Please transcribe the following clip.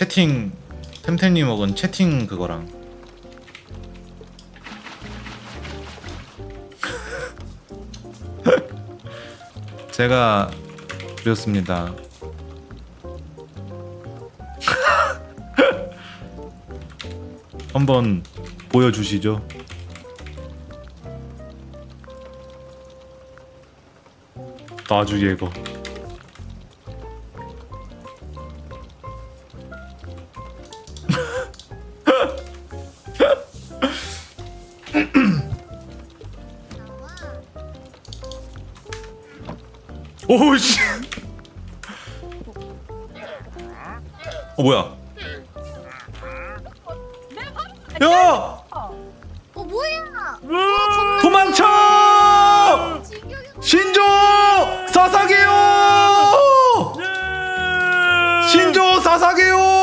채팅 템템님 먹은 채팅 그거랑 제가 드렸습니다. 한번 보여주시죠. 나주 예거. 오씨. 어 뭐야? 야! 어 뭐야? 도망쳐! 진격이 신조 사사게요! 신조 사사게요!